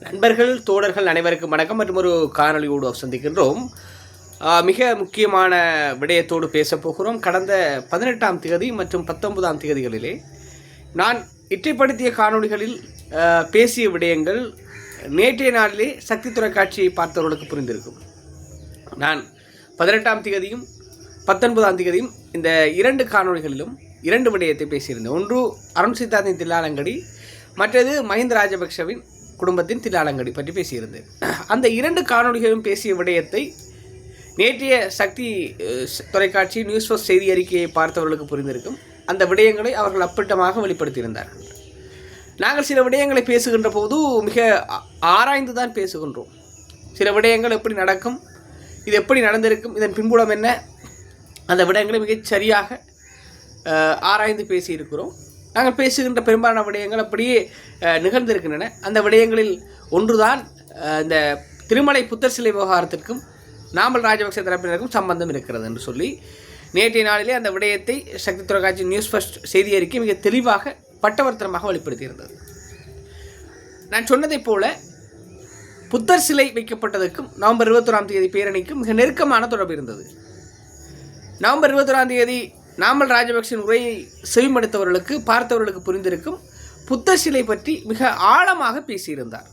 நண்பர்கள் தோழர்கள் அனைவருக்கும் வணக்கம். மற்றும் ஒரு காணொளியோடு சந்திக்கின்றோம். மிக முக்கியமான விடயத்தோடு பேசப் போகிறோம். கடந்த பதினெட்டாம் திகதி மற்றும் பத்தொன்பதாம் திகதிகளிலே நான் இற்றைப்படுத்திய காணொளிகளில் பேசிய விடயங்கள் நேற்றைய நாளிலே சக்தி தொலைக்காட்சியை பார்த்தவர்களுக்கு புரிந்திருக்கும். நான் பதினெட்டாம் திகதியும் பத்தொன்பதாம் திகதியும் இந்த இரண்டு காணொளிகளிலும் இரண்டு விடயத்தை பேசியிருந்தேன். ஒன்று அருண் சித்தார்த்தின் தில்லாலங்கடி மற்றது மஹிந்த ராஜபக்ஷவின் குடும்பத்தின் தில்லாலங்கடி பற்றி பேசியிருந்தேன் அந்த இரண்டு காணொளிகளும் பேசிய விடயத்தை நேற்றைய சக்தி தொலைக்காட்சி நியூஸ் ஃபர்ஸ்ட் செய்தி அறிக்கையை பார்த்தவர்களுக்கு புரிந்திருக்கும். அந்த விடயங்களை அவர்கள் அப்பட்டமாக வெளிப்படுத்தியிருந்தார்கள் நாங்கள் சில விடயங்களை பேசுகின்ற போது மிக ஆராய்ந்து தான் பேசுகின்றோம். சில விடயங்கள் எப்படி நடக்கும் இது எப்படி நடந்திருக்கும் இதன் பின்புலம் என்ன அந்த விடயங்களை மிகச் சரியாக ஆராய்ந்து பேசியிருக்கிறோம். நாங்கள் பேசுகின்ற பெரும்பாலான விடயங்கள் அப்படியே நிகழ்ந்திருக்கின்றன. அந்த விடயங்களில் ஒன்றுதான் இந்த திருமலை புத்தர் சிலை விவகாரத்திற்கும் நாமல் ராஜபக்ச தரப்பினருக்கும் சம்பந்தம் இருக்கிறது என்று சொல்லி நேற்றைய நாளிலே அந்த விடயத்தை சக்தி தொலைக்காட்சி நியூஸ் ஃபர்ஸ்ட் செய்தி அறிக்கை மிக தெளிவாக பட்டவர்த்தனமாக வெளிப்படுத்தியிருந்தது. நான் சொன்னதைப் போல புத்தர் சிலை வைக்கப்பட்டதற்கும் நவம்பர் இருபத்தொராம் தேதி பேரணிக்கும் மிக நெருக்கமான தொடர்பு இருந்தது. நவம்பர் இருபத்தொராம் தேதி நாமல் ராஜபக்சன் உரையை செவிமடுத்தவர்களுக்கு பார்த்தவர்களுக்கு புரிந்திருக்கும். புத்த சிலை பற்றி மிக ஆழமாக பேசியிருந்தார்.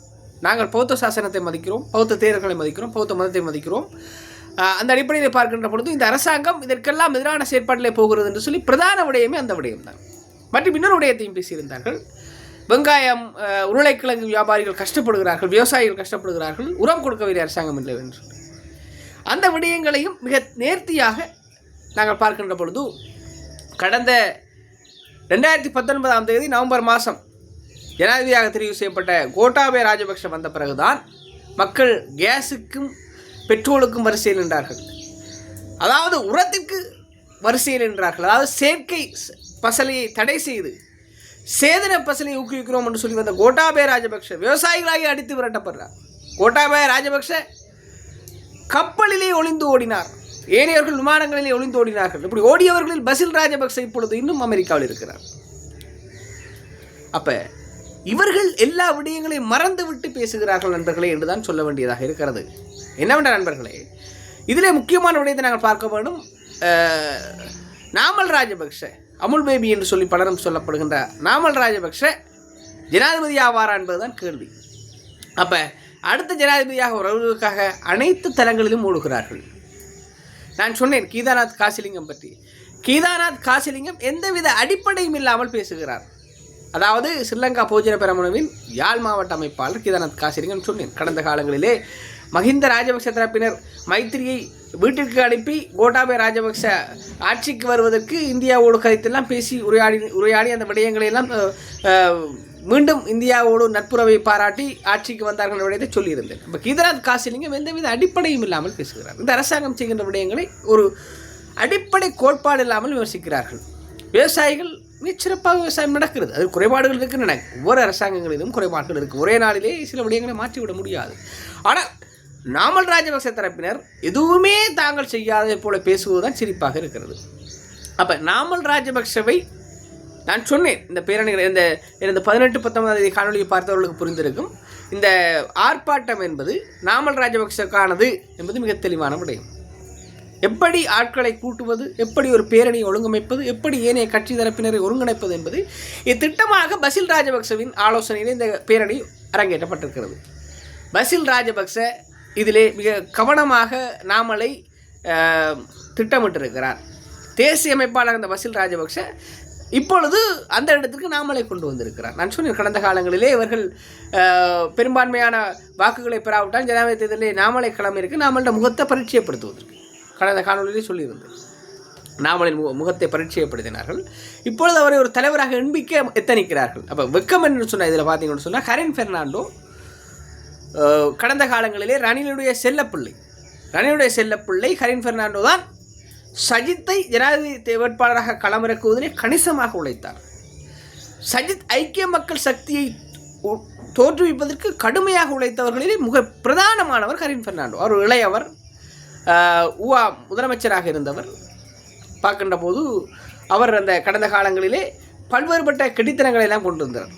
நாங்கள் பௌத்த சாசனத்தை மதிக்கிறோம் பௌத்த தேர்தல்களை மதிக்கிறோம் பௌத்த மதத்தை மதிக்கிறோம். அந்த அடிப்படையில் பார்க்கின்ற பொழுது இந்த அரசாங்கம் இதற்கெல்லாம் எதிரான செயற்பாட்டிலே போகிறது என்று சொல்லி பிரதான விடயமே அந்த விடயம்தான். மற்றும் இன்னொரு விடயத்தையும் பேசியிருந்தார்கள். வெங்காயம் உருளைக்கிழங்கு வியாபாரிகள் கஷ்டப்படுகிறார்கள் விவசாயிகள் கஷ்டப்படுகிறார்கள் உரம் கொடுக்கவில்லை அரசாங்கம் இல்லை என்று. அந்த விடயங்களையும் மிக நேர்த்தியாக நாங்கள் பார்க்கின்ற பொழுது கடந்த ரெண்டாயிரத்தி பத்தொன்பதாம் தேதி நவம்பர் மாதம் ஜனாதிபதியாக தெரிவு செய்யப்பட்ட கோட்டாபய ராஜபக்ஷ வந்த பிறகுதான் மக்கள் கேஸுக்கும் பெட்ரோலுக்கும் வரிசையில் நின்றார்கள். அதாவது உரத்திற்கு வரிசையில் நின்றார்கள். அதாவது செயற்கை பசலையை தடை செய்து சேதன பசலை ஊக்குவிக்கிறோம் என்று சொல்லி வந்த கோட்டாபய ராஜபக்ஷ விவசாயிகளாகி அடித்து விரட்டப்படுறார் கோட்டாபய ராஜபக்ஷ கப்பலிலே ஒளிந்து ஓடினார். ஏனையவர்கள் விமானங்களிலே ஒளிந்து ஓடினார்கள் இப்படி ஓடியவர்களில் பசில் ராஜபக்ச இப்பொழுது இன்னும் அமெரிக்காவில் இருக்கிறார். அப்ப இவர்கள் எல்லா விடயங்களையும் மறந்து விட்டு பேசுகிறார்கள் நண்பர்களே என்றுதான் சொல்ல வேண்டியதாக இருக்கிறது. என்னவென்ற நண்பர்களே இதிலே முக்கியமான விடயத்தை நாங்கள் பார்க்க வேண்டும் நாமல் ராஜபக்ஷ அமுல் பேபி என்று சொல்லி பலரும் சொல்லப்படுகின்ற நாமல் ராஜபக்ஷ ஜனாதிபதி ஆவாரா என்பதுதான் கேள்வி. அப்ப அடுத்த ஜனாதிபதியாக வருவதற்காக அனைத்து தலங்களிலும் ஓடுகிறார்கள் நான் சொன்னேன் கீதாநாத் காசிலிங்கம் பற்றி கீதாநாத் காசிலிங்கம் எந்தவித அடிப்படையும் இல்லாமல் பேசுகிறார். அதாவது ஸ்ரீலங்கா போஜன பெரமுனவின் யாழ் மாவட்ட அமைப்பாளர் கீதாநாத் காசிலிங்கம் சொன்னேன். கடந்த காலங்களிலே மஹிந்த ராஜபக்ச தரப்பினர் மைத்திரியை வீட்டிற்கு அனுப்பி கோட்டாபய ராஜபக்ச ஆட்சிக்கு வருவதற்கு இந்தியாவோடு கருத்தெல்லாம் பேசி உரையாடி உரையாடி அந்த விடயங்களை எல்லாம் மீண்டும் இந்தியாவோடு நட்புறவை பாராட்டி ஆட்சிக்கு வந்தார்கள் விடயத்தை சொல்லியிருந்தேன். இப்போ கீதராஜ் காசிலிங்கம் எந்தவித அடிப்படையும் இல்லாமல் பேசுகிறார். இந்த அரசாங்கம் செய்கின்ற விடயங்களை ஒரு அடிப்படை கோட்பாடு இல்லாமல் விமர்சிக்கிறார்கள். விவசாயிகள் மிகச்சிறப்பாக விவசாயம் நடக்கிறது. அது குறைபாடுகள் இருக்கின்றன. ஒவ்வொரு அரசாங்கங்களிலும் குறைபாடுகள் இருக்குது ஒரே நாளிலே சில விடயங்களை மாற்றிவிட முடியாது. ஆனால் நாமல் ராஜபக்ச தரப்பினர் எதுவுமே தாங்கள் செய்யாததை போல பேசுவதுதான் சிரிப்பாக இருக்கிறது. அப்போ நாமல் ராஜபக்சவை நான் சொன்னேன் இந்த பேரணிகள் இந்த இந்த பதினெட்டு பத்தொன்பதாம் தேதி காணொலியை பார்த்தவர்களுக்கு புரிந்திருக்கும். இந்த ஆர்ப்பாட்டம் என்பது நாமல் ராஜபக்சக்கானது என்பது மிக தெளிவான விடயம் எப்படி ஆட்களை கூட்டுவது எப்படி ஒரு பேரணியை ஒழுங்கமைப்பது எப்படி ஏனைய கட்சி தரப்பினரை ஒருங்கிணைப்பது என்பது இத்திட்டமாக பசில் ராஜபக்சவின் ஆலோசனையில் இந்த பேரணி அரங்கேற்றப்பட்டிருக்கிறது. பசில் ராஜபக்ச இதிலே மிக கவனமாக நாமலை திட்டமிட்டிருக்கிறார். தேசிய அமைப்பாளர் அந்த வசீல் ராஜபக்ச இப்பொழுது அந்த இடத்துக்கு நாமலை கொண்டு வந்திருக்கிறார். நான் சொன்னேன் கடந்த காலங்களிலே இவர்கள் பெரும்பான்மையான வாக்குகளை பெறாவிட்டால் ஜனாதிபதி தேர்தலே நாமலை கிளம்பி இருக்கு நாமளோட முகத்தை பரிச்சயப்படுத்துவதற்கு. கடந்த காணொலியிலே சொல்லியிருந்தேன். நாமலின் முக முகத்தை பரிச்சயப்படுத்தினார்கள். இப்பொழுது அவரை ஒரு தலைவராக எண்பிக்க எத்தனிக்கிறார்கள்? அப்போ வெக்கம் என்று சொன்னால் இதில் பார்த்தீங்கன்னு சொன்னால் கரின் பெர்னாண்டோ கடந்த காலங்களிலே ரணிலுடைய செல்லப்பிள்ளை. ரணிலுடைய செல்லப்பிள்ளை ஹரின் பெர்னாண்டோ தான் சஜித்தை ஜனாதிபதி வேட்பாளராக களமிறக்குவதிலே கணிசமாக உழைத்தார். சஜித் ஐக்கிய மக்கள் சக்தியை தோற்றுவிப்பதற்கு கடுமையாக உழைத்தவர்களிலே மிக பிரதானமானவர் கரின் பெர்னாண்டோ. அவர் இளையவர் உவா முதலமைச்சராக இருந்தவர். பார்க்கின்ற போது அவர் அந்த கடந்த காலங்களிலே பல்வேறுபட்ட கெடித்தனங்களை எல்லாம் கொண்டு வந்தார்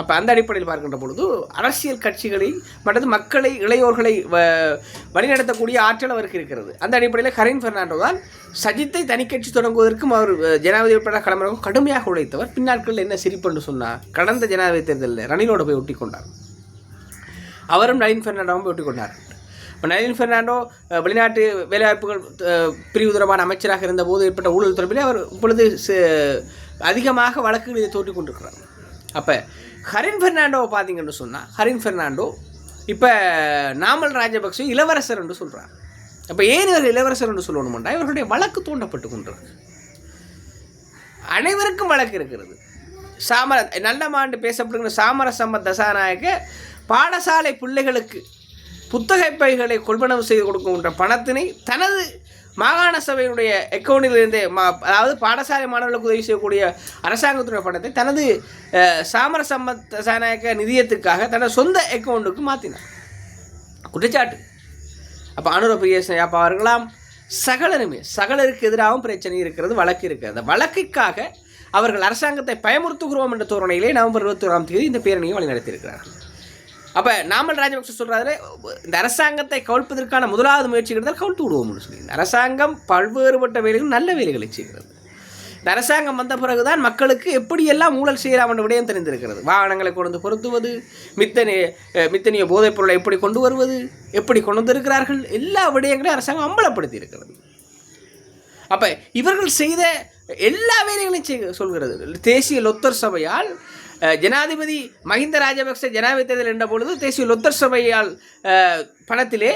அப்போ அந்த அடிப்படையில் பார்க்கின்ற பொழுது அரசியல் கட்சிகளை மற்றது மக்களை இளையோர்களை வ- வழிநடத்தக்கூடிய ஆற்றல் அவருக்கு இருக்கிறது. அந்த அடிப்படையில் கரீன் பெர்னாண்டோ தான் சஜித்தை தனிக்கட்சி தொடங்குவதற்கும் அவர் ஜனாதிபதி உட்பட கிளம்புறவும் கடுமையாக உழைத்தவர். பின்னாட்களில் என்ன சிரிப்புன்னு சொன்னார் கடந்த ஜனாதிபதி தேர்தலில் ரணிலோடு போய் ஒட்டி கொண்டார். அவரும் நளின் பெர்னாண்டோவும் போய் ஒட்டி கொண்டார். இப்போ நளின் பெர்னாண்டோ வெளிநாட்டு வேலைவாய்ப்புகள் பிரிவு தொடர்பான அமைச்சராக இருந்தபோது ஏற்பட்ட ஊழல் தொடர்பில் அவர் இப்பொழுது ச- அதிகமாக வழக்குகளை தோற்றிக் கொண்டிருக்கிறார். அப்போ ஹரின் ஃபெர்னாண்டோவை பார்த்தீங்கன்னு சொன்னால் ஹரின் ஃபெர்னாண்டோ இப்போ நாமல் ராஜபக்சே இளவரசர் என்று சொல்கிறார் அப்போ ஏன் இவர் இளவரசர் என்று சொல்லணுமெண்டா இவர்களுடைய வழக்கு தூண்டப்பட்டு கொண்டிருக்கு அனைவருக்கும் வழக்கு இருக்கிறது. சாமர நல்ல மாண்டு பேசப்படுகிற சாமரசம்ம தசாநாயக பாடசாலை பிள்ளைகளுக்கு புத்தக பைகளை கொள்வனவு செய்து கொடுக்கின்ற பணத்தினை தனது மாகாண சபையினுடைய அக்கௌண்டிலிருந்து மா அதாவது பாடசாலை மாணவர்களுக்கு உதவி செய்யக்கூடிய அரசாங்கத்துடைய பணத்தை தனது சாமர சம்பத் தசாநாயக நிதியத்துக்காக தனது சொந்த அக்கௌண்ட்டுக்கு மாற்றினார் குற்றச்சாட்டு. அப்போ அனுர பிரியசனையாப்பா அவர்களாம் சகலருமே சகலருக்கு எதிராகவும் பிரச்சனை இருக்கிறது வழக்கு இருக்கிறது. அந்த வழக்குக்காக அவர்கள் அரசாங்கத்தை பயமுறுத்துகிறோம் என்ற தோரணையிலே நவம்பர் இருபத்தி ஓராம் தேதி இந்த பேரணியை வழிநடத்தியிருக்கிறார்கள். அப்போ நாமல் ராஜபக்ச சொல்கிறாரு இந்த அரசாங்கத்தை கவிழ்ப்பதற்கான முதலாவது முயற்சிகள் தான் கவிழ்த்து விடுவோம்னு சொல்லி. இந்த அரசாங்கம் பல்வேறுபட்ட வேலைகள் நல்ல வேலைகளை செய்கிறது. இந்த அரசாங்கம் வந்த பிறகுதான் மக்களுக்கு எப்படியெல்லாம் ஊழல் செய்யலாம் என்ற விடயம் தெரிந்திருக்கிறது. வாகனங்களை கொண்டு வந்து பொருத்துவது மித்தனிய மித்தனிய போதைப் பொருளை எப்படி கொண்டு வருவது எப்படி கொண்டு வந்திருக்கிறார்கள் எல்லா விடயங்களையும் அரசாங்கம் அம்பலப்படுத்தி இருக்கிறது அப்போ இவர்கள் செய்த எல்லா வேலைகளையும் செய்ய சொல்கிறது. தேசிய லொத்தர் சபையால் ஜனாதிபதி மஹிந்த ராஜபக்ச ஜனாதிபதி தேர்தல் என்ற பொழுது தேசிய லொத்தர் சபையால் படத்திலே பணத்திலே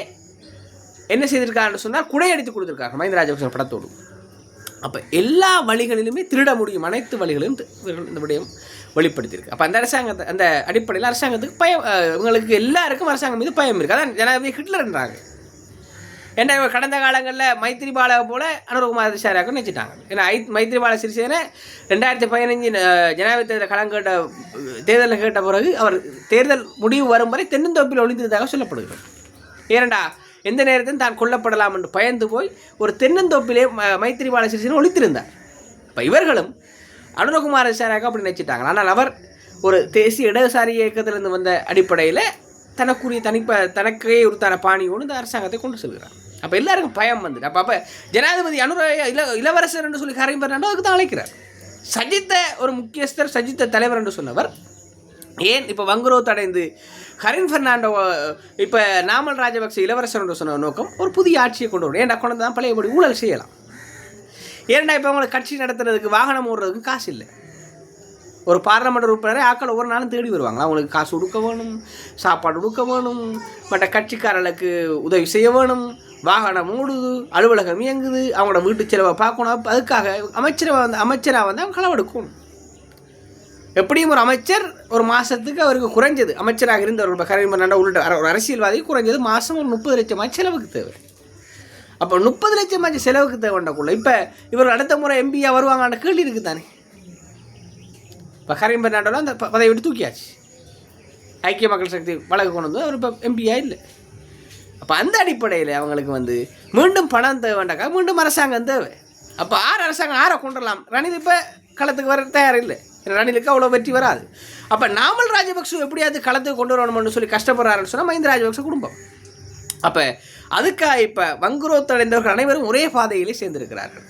என்ன செய்திருக்காருன்னு சொன்னால் குடையடித்து கொடுத்துருக்காங்க மஹிந்த ராஜபக்ச படத்தோடு. அப்போ எல்லா வழிகளிலுமே திருட முடியும். அனைத்து வழிகளிலும் இவர்கள் இந்த விடயம் வெளிப்படுத்தியிருக்கு. அப்போ அந்த அரசாங்கத்தை அந்த அடிப்படையில் அரசாங்கத்துக்கு பயம் இவங்களுக்கு எல்லாருக்கும் அரசாங்கம் மீது பயம் இருக்குது அதான் ஜனாதிபதி ஹிட்லர்ன்றாங்க. ஏன்னா கடந்த காலங்களில் மைத்திரிபால போல அனுரகுமார் திசாரியாக்கும் நினச்சிட்டாங்க ஏன்னா ஐ மைத்திரிபால சிறிசேன ரெண்டாயிரத்தி பதினஞ்சு ஜனாதிபதி தேர்தல் களம் கேட்ட தேர்தலில் கேட்ட பிறகு அவர் தேர்தல் முடிவு வரும் வரை தென்னந்தோப்பில் ஒளிந்ததாக சொல்லப்படுகிறது. ஏனண்டா எந்த நேரத்திலும் தான் கொல்லப்படலாம் என்று பயந்து போய் ஒரு தென்னந்தோப்பிலே ம- மைத்திரிபால சிறிசேன ஒழித்திருந்தார் இப்போ இவர்களும் அனுரகுமார் திசாரியாக அப்படி நினச்சிட்டாங்க. ஆனால் அவர் ஒரு தேசிய இடதுசாரி இயக்கத்திலிருந்து வந்த அடிப்படையில் தனக்குரிய தனிப்ப தனக்கே உருத்தான பாணியோடு இந்த அரசாங்கத்தை கொண்டு செல்கிறார். அப்போ எல்லாருக்கும் பயம் வந்துட்டு அப்போ அப்போ ஜனாதிபதி அனுர இல இளவரசர் என்று சொல்லி ஹரிம் பெர்னாண்டோ அதுக்கு தான் அழைக்கிறார். சஜித்த ஒரு முக்கியஸ்தர் சஜித்த தலைவர் என்று சொன்னவர். ஏன் இப்போ வங்குரோத் அடைந்து ஹரின் பெர்னாண்டோ இப்போ நாமல் ராஜபக்சே இளவரசர் என்று சொன்ன நோக்கம் ஒரு புதிய ஆட்சியை கொண்டு வரும் ஏன்டா கொண்டு தான் பழையபடி ஊழல் செய்யலாம். ஏன்டா இப்போ அவங்களை கட்சி நடத்துறதுக்கு வாகனம் ஓடுறதுக்கு காசு இல்லை. ஒரு பார்லமெண்ட் உறுப்பினரை ஆக்கள் ஒவ்வொரு நாளும் தேடி வருவாங்க அவங்களுக்கு காசு கொடுக்க வேணும் சாப்பாடு கொடுக்க வேணும் மற்ற கட்சிக்காரர்களுக்கு உதவி செய்ய வேணும். வாகனம் மூடுது அலுவலகம் இயங்குது அவங்களோட வீட்டு செலவை பார்க்கணும். அதுக்காக அமைச்சரை வந்து அமைச்சராக வந்து அவங்க களவெடுக்கணும் எப்படியும் ஒரு அமைச்சர் ஒரு மாதத்துக்கு அவருக்கு குறைஞ்சது. அமைச்சராக இருந்தவர் இப்போ உள்ளிட்ட ஒரு அரசியல்வாதி குறைஞ்சது மாதம் ஒரு முப்பது லட்சம் செலவுக்கு தேவை. அப்போ முப்பது லட்சம் செலவுக்கு தேவைண்டக்குள்ள இப்போ இவர் அடுத்த முறை எம்பியாக வருவாங்கன்ற கேள்வி இருக்குது தானே இப்போ கரீம் அந்த பதவி விட்டு தூக்கியாச்சு. ஐக்கிய மக்கள் சக்தி வழக்கு கொண்டு வந்து அவர் இப்போ எம்பியா இல்லை. அப்போ அந்த அடிப்படையில் அவங்களுக்கு வந்து மீண்டும் பணம் தேவைண்டாக்கா மீண்டும் அரசாங்கம் தேவை. அப்போ ஆறு அரசாங்கம் ஆறை கொண்டுடலாம் ரணில் இப்போ களத்துக்கு வர தயார் இல்லை ரணிலுக்கு அவ்வளோ வெற்றி வராது. அப்போ நாமல் ராஜபக்சே எப்படியாவது களத்துக்கு கொண்டு வரணும்னு சொல்லி கஷ்டப்படுறாருன்னு சொன்னால் மஹிந்த ராஜபக்சே குடும்பம். அப்போ அதுக்காக இப்போ வங்குரோத்தடைந்தவர்கள் அனைவரும் ஒரே பாதையிலே சேர்ந்திருக்கிறார்கள்.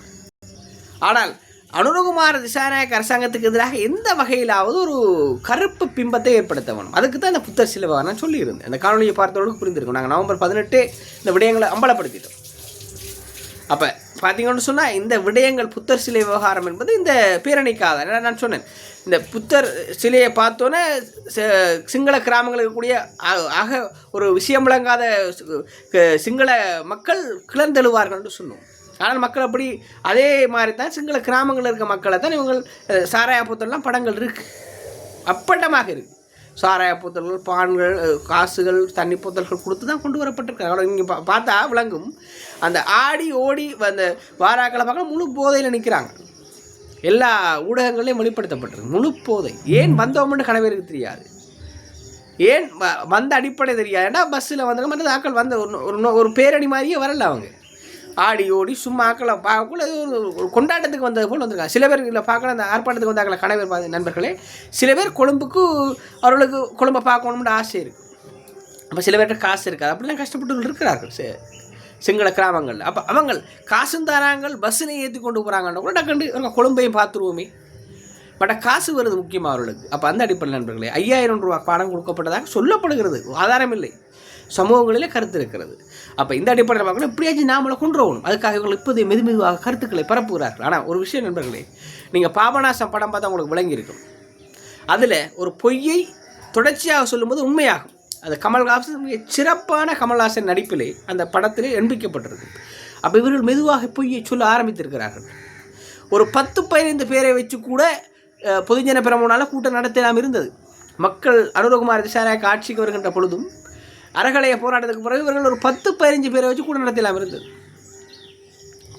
ஆனால் அனுரகுமார திசாநாயக் அரசாங்கத்துக்கு எதிராக எந்த வகையிலாவது ஒரு கருப்பு பிம்பத்தை ஏற்படுத்த வேணும் அதுக்கு தான் இந்த புத்தர் சிலுவை நான் சொல்லியிருந்தேன். இந்த காணொலியை பார்த்தவர்களுக்கு புரிந்திருக்கும். நாங்கள் நவம்பர் பதினெட்டு இந்த விடயங்களை அம்பலப்படுத்திட்டோம். அப்போ பார்த்தீங்கன்னு சொன்னால் இந்த விடயங்கள் புத்தர் சிலை விவகாரம் என்பது இந்த பேரணிக்காக நான் சொன்னேன். இந்த புத்தர் சிலையை பார்த்தோன்னே சிங்கள கிராமங்களுக்கு கூடிய ஆ- ஆக ஒரு விஷயம் விளங்காத க- சிங்கள மக்கள் கிளர்ந்தெழுவார்கள்னு சொன்னோம். ஆனால் மக்கள் அப்படி அதே மாதிரி தான் சிங்கள கிராமங்களில் இருக்க மக்களை தான் இவங்க அஹ், படங்கள் இருக்குது அப்பட்டமாக இருக்குது சாராய புத்தல்கள் பான்கள் காசுகள் தண்ணி புத்தல்கள் கொடுத்து தான் கொண்டு வரப்பட்டிருக்காங்க. இங்கே பா பார்த்தா விளங்கும். அந்த ஆடி ஓடி அந்த வாராக்களை பார்க்க முழு போதையில் நிற்கிறாங்க எல்லா ஊடகங்களையும் வெளிப்படுத்தப்பட்டிருக்கு. முழு போதை. ஏன் வந்தோம்னு கனவேருக்கு தெரியாது. ஏன் வ- வந்த அடிப்படை தெரியாது. ஏன்னா பஸ்ஸில் வந்தாங்க மற்ற ஆக்கள் வந்த ஒரு ஒரு நோ- ஒரு பேரணி மாதிரியே வரல அவங்க. ஆடி ஓடி சும்மா ஆக்களை பார்க்கக்குள்ள ஒரு கொண்டாட்டத்துக்கு வந்தது போல் வந்திருக்காங்க சில பேர் இல்லை பார்க்கல அந்த ஆர்ப்பாட்டத்துக்கு வந்தாங்களே கணவர் பா- நண்பர்களே. சில பேர் கொழும்புக்கு அவர்களுக்கு கொழும்பை பார்க்கணும்னு ஆசை இருக்குது அப்போ சில பேர்கிட்ட காசு இருக்காது. அப்படிலாம் கஷ்டப்பட்டு இருக்கிறார்கள். சி- சிங்கள கிராமங்கள் அப்போ அவங்க காசும் தராங்கள் பஸ்ஸில் ஏற்றி கொண்டு போகிறாங்கன்னு கூட டக்குண்டு இவங்க கொழும்பையும் பார்த்துருவோமே. பட் காசு வருது முக்கியமாக அவர்களுக்கு. அப்போ அந்த அடிப்படையில் நண்பர்களே ஐயாயிரம் ரூபா பணம் கொடுக்கப்பட்டதாக சொல்லப்படுகிறது. ஆதாரம் இல்லை. சமூகங்களிலே கருத்து இருக்கிறது. அப்போ இந்த அடிப்படையில் பார்க்கணும் இப்படியாச்சும் நாமளை கொண்டுருவோம் அதுக்காக இவங்க இப்போதைய மெது மெதுவாக கருத்துக்களை பரப்புகிறார்கள். ஆனால் ஒரு விஷயம் நண்பர்களே நீங்கள் பாபநாசம் படம் பார்த்தா உங்களுக்கு விளங்கியிருக்கும் அதில் ஒரு பொய்யை தொடர்ச்சியாக சொல்லும்போது உண்மையாகும். அது கமல்ஹாசன் மிக சிறப்பான கமல்ஹாசன் நடிப்பிலே அந்த படத்திலே எண்பிக்கப்பட்டிருக்கு அப்போ இவர்கள் மெதுவாக பொய்யை சொல்ல ஆரம்பித்திருக்கிறார்கள். ஒரு பத்து பதினைந்து பேரை வச்சு கூட பொதுஜன பிரமுனால கூட்டம் நடத்தலாம் இருந்தது. மக்கள் அனுரகுமார் திசாநாயக்க ஆட்சிக்கு வருகின்ற பொழுதும் அறகலைய போராட்டத்துக்கு பிறகு இவர்கள் ஒரு பத்து பதினஞ்சு பேரை வச்சு கூட்டம் நடத்தலாம் இருந்தது.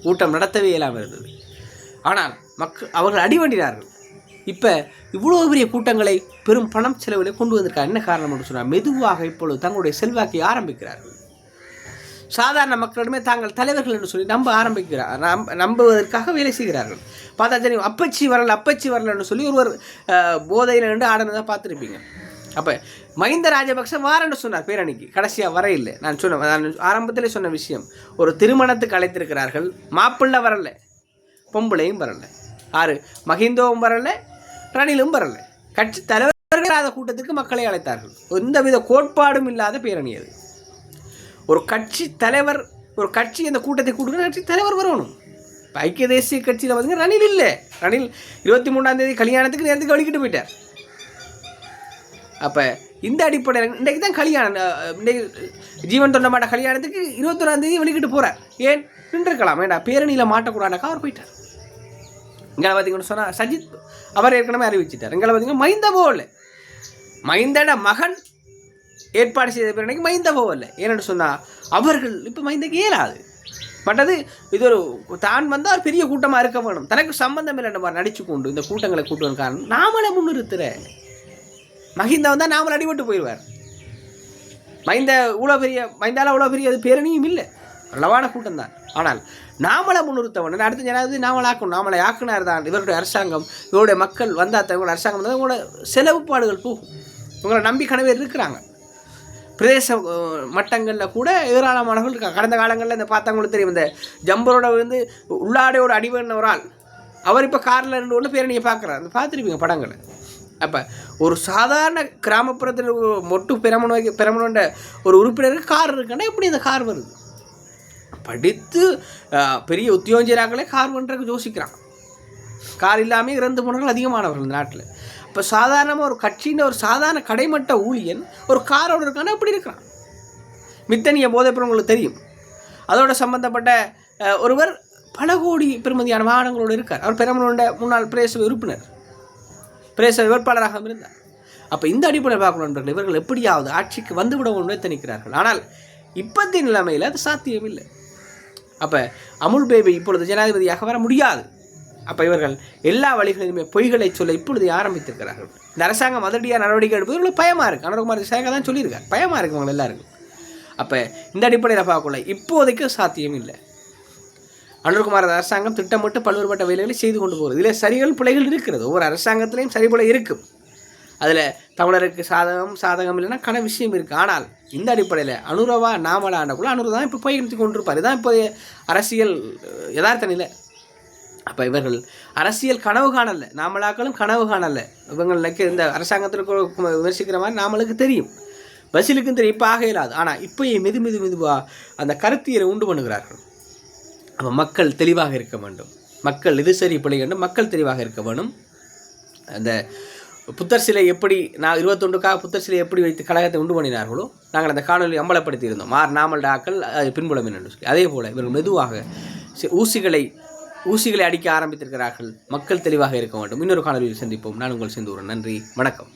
கூட்டம் நடத்தவே இல்லாமல் இருந்தது. ஆனால் மக்கள் அவர்கள் அடிவண்டினார்கள். இப்போ இவ்வளோ பெரிய கூட்டங்களை பெரும் பணம் செலவில் கொண்டு வந்திருக்கார் என்ன காரணம் என்று சொன்னால் மெதுவாக இப்பொழுது தங்களுடைய செல்வாக்கை ஆரம்பிக்கிறார்கள். சாதாரண மக்களிடமே தாங்கள் தலைவர்கள் என்று சொல்லி நம்ப ஆரம்பிக்கிறார் நம் நம்புவதற்காக வேலை செய்கிறார்கள். பார்த்தா தெரியும் அப்பச்சி வரல அப்பச்சி வரலன்னு சொல்லி ஒருவர் போதையில் நின்று ஆடினதாக பார்த்துருப்பீங்க. அப்போ மஹிந்த ராஜபக்ச வாரன்னு சொன்னார் பேரணிக்கு. கடைசியாக வர இல்லை நான் சொன்ன நான் ஆரம்பத்தில் சொன்ன விஷயம். ஒரு திருமணத்துக்கு அழைத்திருக்கிறார்கள். மாப்பிள்ளை வரலை. பொம்பளையும் வரலை. ஆறு மஹிந்தவும் வரலை. ரணிலும் வரலை. கட்சி தலைவர்கள் இல்லாத கூட்டத்துக்கு மக்களை அழைத்தார்கள். எந்தவித கோட்பாடும் இல்லாத பேரணி அது. ஒரு கட்சி தலைவர் ஒரு கட்சி அந்த கூட்டத்தை கூட்டுகிற கட்சி தலைவர் வரணும். ஐக்கிய தேசிய கட்சியில் வந்து ரணில் இல்லை. ரணில் இருபத்தி மூணாம் தேதி கல்யாணத்துக்கு நேரத்துக்கு வலிக்கிட்டு போயிட்டார். அப்போ இந்த அடிப்படையில் இன்றைக்கு தான் கல்யாணம் இன்றைக்கு ஜீவன் தொண்டமாட்ட கல்யாணத்துக்கு இருபத்தொன்னாம் வெளிக்கிட்டு போகிறார் ஏன்? நின்றுருக்கலாம். ஏண்டா? பேரணியில் மாட்டக்கூடாதுக்கா அவர் போயிட்டார். இங்கே பார்த்தீங்கன்னு சொன்னால் சஜித் அவர் ஏற்கனவே அறிவிச்சிட்டார். இங்கே பார்த்தீங்கன்னா மைந்த போகல மைந்தட மகன் ஏற்பாடு செய்த பிறனைக்கு மைந்த போகல ஏன்னு சொன்னால் அவர்கள் இப்போ மைந்தக்கு இயலாது பட்டது இது ஒரு தான் வந்தால் பெரிய கூட்டமாக இருக்க வேணும். தனக்கு சம்பந்தம் இல்லை நம்ம நடிச்சு கொண்டு இந்த கூட்டங்களை கூட்டுவதற்கான காரணம் நாமளை முன்னிறுத்துற மஹிந்த வந்தால் நாமல் அடிபட்டு போயிடுவார். மைந்த இவ்வளோ பெரிய மைந்தால இவ்வளோ பெரிய அது பேரணியும் இல்லை. அளவான கூட்டம் தான். ஆனால் நாமளை முன்னிறுத்தவன் அடுத்த ஜனாதிபதி நாமளை ஆக்கணும். நாமளை ஆக்குனார் தான் இவருடைய அரசாங்கம் இவருடைய மக்கள் வந்தால் இவங்களோட அரசாங்கம் வந்தால் இவங்களோட செலவுப்பாடுகள் போகும். இவங்களை நம்பி கனவே இருக்கிறாங்க. பிரதேச மட்டங்களில் கூட ஏராளமானவர்கள் இருக்காங்க. கடந்த காலங்களில் இந்த பார்த்தவங்களுக்கு தெரியும். இந்த ஜம்பரோட வந்து உள்ளாடையோட அடிவண்ண ஒரு ஆள். அவர் இப்போ காரில் ரெண்டு ஒன்று பேரணியை பார்க்குறாரு அந்த பார்த்துருப்பீங்க படங்களை. அப்போ ஒரு சாதாரண கிராமப்புறத்தில் ஒரு மொட்டு பெரமண பெரமணுன்ற ஒரு உறுப்பினருக்கு கார் இருக்குன்னா எப்படி அந்த கார் வருது? படித்து பெரிய உத்தியோகராக்களே கார் பண்ணுறதுக்கு யோசிக்கிறான். கார் இல்லாமல் இறந்து போனவர்கள் அதிகமானவர்கள் இந்த நாட்டில். இப்போ சாதாரணமாக ஒரு கட்சியின் ஒரு சாதாரண கடைமட்ட ஊழியன் ஒரு காரோட இருக்கானா எப்படி இருக்கிறான்? மித்தனிய போதைப்பொருள் உங்களுக்கு தெரியும். அதோட சம்மந்தப்பட்ட ஒருவர் பல கோடி பெருமதியான வாகனங்களோடு இருக்கார். அவர் பெரம்பலூண்ட முன்னாள் பிரதேச உறுப்பினர். பிரேச வேட்பாளராக இருந்தார். அப்போ இந்த அடிப்படையில் பார்க்கணும் நண்பர்கள் இவர்கள் எப்படியாவது ஆட்சிக்கு வந்துவிட ஒன்றே திணிக்கிறார்கள் ஆனால் இப்பத்திய நிலைமையில் அது சாத்தியமில்லை. அப்போ அமுல் பேபி இப்பொழுது ஜனாதிபதியாக வர முடியாது. அப்போ இவர்கள் எல்லா வழிகளிலுமே பொய்களை சொல்ல இப்பொழுது ஆரம்பித்திருக்கிறார்கள். இந்த அரசாங்கம் அதிரடியாக நடவடிக்கை எடுப்பது இவங்களுக்கு பயமாக இருக்குது அனுரகுமார் சேகர் தான் சொல்லியிருக்கார். பயமாக இருக்கு அவங்க எல்லாருக்கும். அப்போ இந்த அடிப்படையில் பார்க்கல இப்போதைக்கு சாத்தியம் இல்லை அனுர்குமாரது அரசாங்கம் திட்டமிட்டு பல்வேறுபட்ட வேலைகளை செய்து கொண்டு போகிறது. இதில் சரிகள் பிழைகள் இருக்கிறது. ஒவ்வொரு அரசாங்கத்திலையும் சரிபிழை இருக்கும். அதில் தமிழருக்கு சாதகம் சாதகம் இல்லைன்னா கன விஷயம் இருக்குது ஆனால் இந்த அடிப்படையில் அனுரவா நாமலா ஆண்டக்குள்ள அனுர தான் இப்போ பயணித்து கொண்டிருப்பார். இதுதான் இப்போதைய அரசியல் யதார்த்த நிலை. அப்போ இவர்கள் அரசியல் கனவு காணல. நாமளாக்களும் கனவு காணல. இவங்களுக்கு இந்த அரசாங்கத்திற்கு விமர்சிக்கிற மாதிரி நாமளுக்கு தெரியும். பசிலுக்கும் தெரியும். இப்போ ஆக இயலாது. ஆனால் இப்போயே மெது மெது மெதுவாக அந்த கருத்தியரை உண்டு பண்ணுகிறார்கள். அப்போ மக்கள் தெளிவாக இருக்க வேண்டும். மக்கள் இது சரி இப்படி என்று மக்கள் தெளிவாக இருக்க வேண்டும் அந்த புத்தர் சிலை எப்படி நான் இருபத்தொண்டுக்காக புத்தர் சிலை எப்படி வைத்து கழகத்தை உண்டு பண்ணினார்களோ நாங்கள் அந்த காணொலி அம்பலப்படுத்தி இருந்தோம். மார் நாமல் டாக்கள் அது பின்புலம் என்று சொல்லி. அதே போல் இவர்கள் மெதுவாக ஊசிகளை ஊசிகளை அடிக்க ஆரம்பித்திருக்கிறார்கள். மக்கள் தெளிவாக இருக்க வேண்டும். இன்னொரு காணொலியில் சந்திப்போம். நான் உங்கள் செந்தூரன். நன்றி. வணக்கம்.